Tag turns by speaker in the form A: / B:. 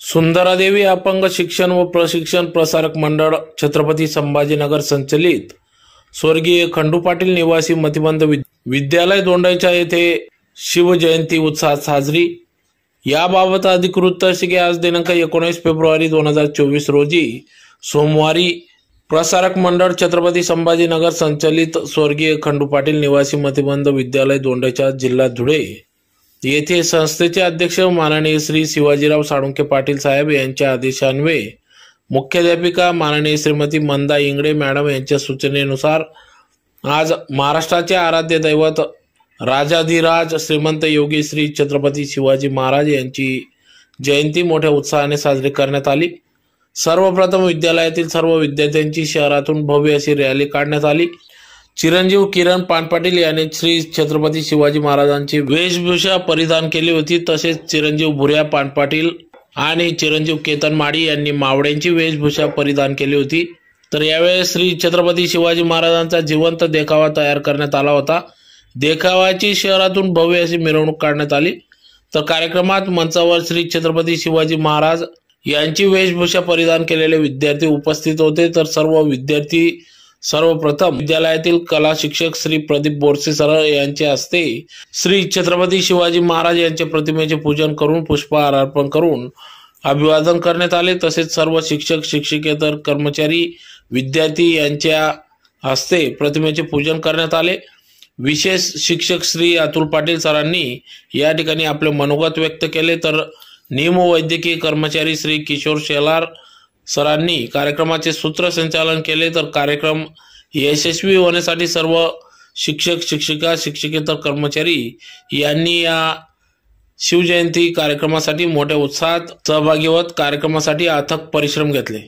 A: सुंदरादेवी अपंग शिक्षण व प्रशिक्षण प्रसारक मंडळ छत्रपती संभाजीनगर संचलित. स्वर्गीय खंडू पाटील निवासी मतिबंध विद्यालय दोंडाईच्या येथे शिवजयंती उत्साहात साजरी. याबाबत अधिकृत तहसील आज दिनांक एकोणीस फेब्रुवारी दोन हजार चोवीस रोजी सोमवारी प्रसारक मंडळ छत्रपती संभाजीनगर संचलित स्वर्गीय खंडू पाटील निवासी मतिबंध विद्यालय दोंडाईच्या जिल्हा धुळे. येथे संस्थेचे अध्यक्ष माननीय श्री शिवाजीराव साळुंके पाटील साहेब यांच्या आदेशान्वये मुख्याध्यापिका माननीय श्रीमती मंदा इंगडे मॅडम यांच्या सूचनेनुसार आज महाराष्ट्राचे आराध्य दैवत राजाधिराज श्रीमंत योगी श्री छत्रपती शिवाजी महाराज यांची जयंती मोठ्या उत्साहाने साजरी करण्यात आली. सर्वप्रथम विद्यालयातील सर्व विद्यार्थ्यांची शहरातून भव्य अशी रॅली काढण्यात आली. चिरंजीव किरण पानपाटील यांनी श्री छत्रपती शिवाजी महाराजांची वेशभूषा परिधान केली होती. तसेच चिरंजीव भुऱ्या पानपाटील आणि चिरंजीव केतन माडी यांनी मावळ्यांची वेशभूषा परिधान केली होती. तर यावेळेस श्री छत्रपती शिवाजी महाराजांचा जिवंत देखावा तयार करण्यात आला होता. देखावाची शहरातून भव्य अशी मिरवणूक काढण्यात आली. तर कार्यक्रमात मंचावर श्री छत्रपती शिवाजी महाराज यांची वेशभूषा परिधान केलेले विद्यार्थी उपस्थित होते. तर सर्व विद्यार्थी सर्वप्रथम विद्यालयातील कला शिक्षक श्री प्रदीप बोरसे सर यांच्या हस्ते श्री छत्रपती शिवाजी महाराज यांच्या प्रतिमेचे पूजन करून पुष्पहार अर्पण करून अभिवादन करण्यात आले. तसेच सर्व शिक्षक शिक्षकेतर कर्मचारी विद्यार्थी यांच्या हस्ते प्रतिमेचे पूजन करण्यात आले. विशेष शिक्षक श्री अतुल पाटील सरांनी या ठिकाणी आपले मनोगत व्यक्त केले. तर निमवैद्यकीय कर्मचारी श्री किशोर शेलार सरांनी कार्यक्रमाचे सूत्रसंचालन केले तर कार्यक्रम यशस्वी होण्यासाठी सर्व शिक्षक शिक्षिका शिक्षकेतर कर्मचारी यांनी या शिवजयंती कार्यक्रमासाठी मोठ्या उत्साहात सहभागी होत कार्यक्रमासाठी अथक परिश्रम घेतले.